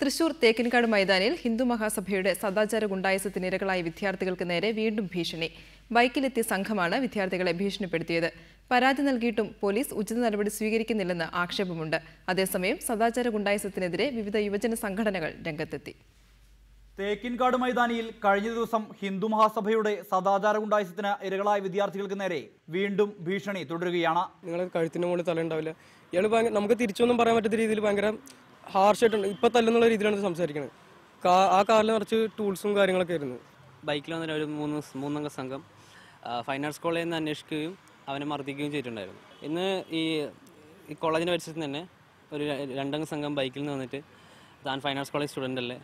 തൃശൂർ തേക്കിൻകാട് മൈതാനിൽ ഹിന്ദു മഹാസഭയുടെ സദാചാര ഗുണ്ടായസത്തിന് ഇരകളായ വിദ്യാർത്ഥികൾക്ക് നേരെ വീണ്ടും ഭീഷണി. ബൈക്കിലെത്തിയ സംഘമാണ് വിദ്യാർത്ഥികളെ ഭീഷണിപ്പെടുത്തിയത്. പരാതി നൽകിയിട്ടും പോലീസ് ഉചിത നടപടി സ്വീകരിക്കുന്നില്ലെന്ന് ആക്ഷേപമുണ്ട്. അതേസമയം സദാചാര ഗുണ്ടായസത്തിനെതിരെ വിവിധ യുവജന സംഘടനകൾ രംഗത്തെത്തി. തേക്കിൻകാട് മൈതാനിയിൽ കഴിഞ്ഞ ദിവസം ഹിന്ദു മഹാസഭയുടെ സദാചാര ഗുണ്ടായസത്തിന് ഇരകളായ വിദ്യാർത്ഥികൾക്ക് നേരെ വീണ്ടും ഭീഷണി തുടരുകയാണ്. നിങ്ങളെ കഴുത്തിന് മുകളിൽ തല ഉണ്ടാവില്ല. ഇയാൾ നമുക്ക് തിരിച്ചൊന്നും പറയാൻ പറ്റാത്ത രീതിയിൽ ഭയങ്കര ഹാർഷായിട്ടുണ്ട്. ഇപ്പം തല്ലുന്നുള്ള രീതിയിലാണ് സംസാരിക്കുന്നത് കാ ആ കാറിൽ നിറച്ച് ടൂൾസും കാര്യങ്ങളൊക്കെ ആയിരുന്നു. ബൈക്കിൽ വന്നിട്ട് ഒരു മൂന്ന് മൂന്നംഗ സംഘം ഫൈൻ ആർട്സ് കോളേജിൽ നിന്ന് അന്വേഷിക്കുകയും അവനെ മർദ്ദിക്കുകയും ചെയ്തിട്ടുണ്ടായിരുന്നു. ഇന്ന് ഈ ഈ കോളേജിന്റെ പരിസരത്ത് തന്നെ ഒരു രണ്ടംഗ സംഘം ബൈക്കിൽ നിന്ന് വന്നിട്ട് താൻ ഫൈൻ ആർട്സ് കോളേജ് സ്റ്റുഡന്റ് അല്ലേ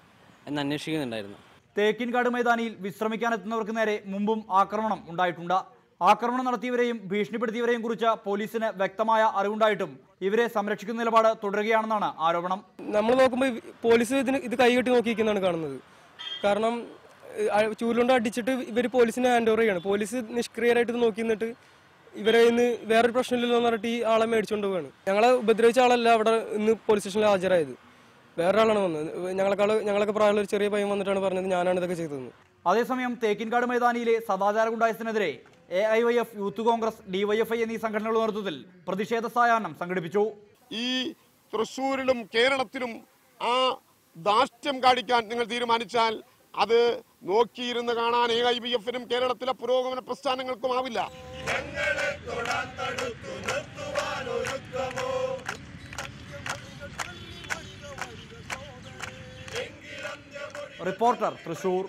എന്ന് അന്വേഷിക്കുന്നുണ്ടായിരുന്നു. തേക്കിൻകാട് മൈതാനിയിൽ വിശ്രമിക്കാനെത്തുന്നവർക്ക് നേരെ മുമ്പും ആക്രമണം ഉണ്ടായിട്ടുണ്ട്. ആക്രമണം നടത്തിയവരെയും ഭീഷണിപ്പെടുത്തിയവരെയും കുറിച്ച് പോലീസിന് വ്യക്തമായ അറിവുണ്ടായിട്ടും ഇവരെ സംരക്ഷിക്കുന്ന നിലപാട് തുടരുകയാണെന്നാണ് ആരോപണം. നമ്മൾ നോക്കുമ്പോൾ പോലീസ് ഇതിന് ഇത് കൈകെട്ടി നോക്കിയിരിക്കുന്നതാണ് കാണുന്നത്. കാരണം ചൂലുകൊണ്ട് അടിച്ചിട്ട് ഇവർ പോലീസിനെ ഹാൻഡ് ഓവർ ചെയ്യാണ്. പോലീസ് നിഷ്ക്രിയരായിട്ട് നോക്കി നിന്നിട്ട് ഇവരെ ഇന്ന് വേറൊരു പ്രശ്നമില്ലല്ലോ എന്ന് പറഞ്ഞിട്ട് ഈ ആളെ മേടിച്ചുകൊണ്ട് പോവാണ്. ഞങ്ങളെ ഉപദ്രവിച്ച ആളല്ല അവിടെ ഇന്ന് പോലീസ് സ്റ്റേഷനിൽ ഹാജരായത്. വേറൊരാളാണ് വന്നത്. ഞങ്ങളെക്കാൾ ഞങ്ങളൊക്കെ പ്രായമുള്ള ഒരു ചെറിയ പയ്യൻ വന്നിട്ടാണ് പറഞ്ഞത് ഞാനാണ് ഇതൊക്കെ ചെയ്തതെന്ന്. അതേസമയം തേക്കിൻകാട് മൈതാനിയിലെ സദാചാര ഗുണ്ടായസിനെതിരെ A I Y F youth Congress DYFI എന്നീ സംഘടനകളുടെ നേതൃത്വത്തിൽ പ്രതിഷേധ സായാഹ്നം സംഘടിപ്പിച്ചു. ഈ തൃശ്ശൂരിലും കേരളത്തിലും ആ ദാഷ്ട്യം കാണിക്കാൻ നിങ്ങൾ തീരുമാനിച്ചാൽ അത് നോക്കിയിരുന്ന് കാണാൻ എ ഐ ബി എഫിനും കേരളത്തിലെ പുരോഗമന പ്രസ്ഥാനങ്ങൾക്കും ആവില്ല. റിപ്പോർട്ടർ തൃശൂർ